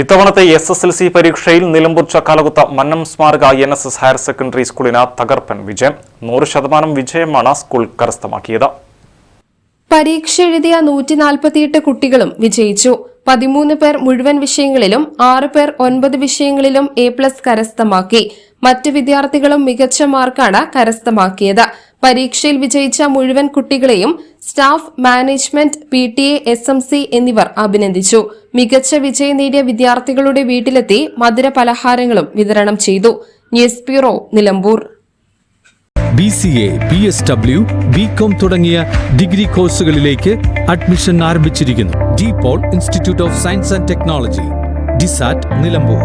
ഇത്തവണത്തെ S S L C പരീക്ഷയിൽ നിലമ്പൂർ ചക്കാലകുത്ത മന്നം സ്മാരക N S S higher secondary സ്കൂളിന് തകർപ്പൻ വിജയം. നൂറ് ശതമാനം വിജയമാണ് സ്കൂൾ കരസ്ഥമാക്കിയത്. പരീക്ഷ എഴുതിയ നൂറ്റി നാൽപ്പത്തിയെട്ട് കുട്ടികളും വിജയിച്ചു. പതിമൂന്ന് പേർ മുഴുവൻ വിഷയങ്ങളിലും ആറ് പേർ ഒൻപത് വിഷയങ്ങളിലും എ പ്ലസ് കരസ്ഥമാക്കി. മറ്റ് വിദ്യാർത്ഥികളും മികച്ച മാർക്കാണ് കരസ്ഥമാക്കിയത്. പരീക്ഷയിൽ വിജയിച്ച മുഴുവൻ കുട്ടികളെയും staff management P T A S M C എന്നിവർ അഭിനന്ദിച്ചു. മികച്ച വിജയം നേടിയ വിദ്യാർത്ഥികളുടെ വീട്ടിലെത്തി മധുര പലഹാരങ്ങളും വിതരണം ചെയ്തു. News bureau Nilambur. B C A B S W B com തുടങ്ങിയ ഡിഗ്രി കോഴ്സുകളിലേക്ക് അഡ്മിഷൻ ആരംഭിച്ചിരിക്കുന്നു. De Paul institute of science and technology DiSAT Nilambur.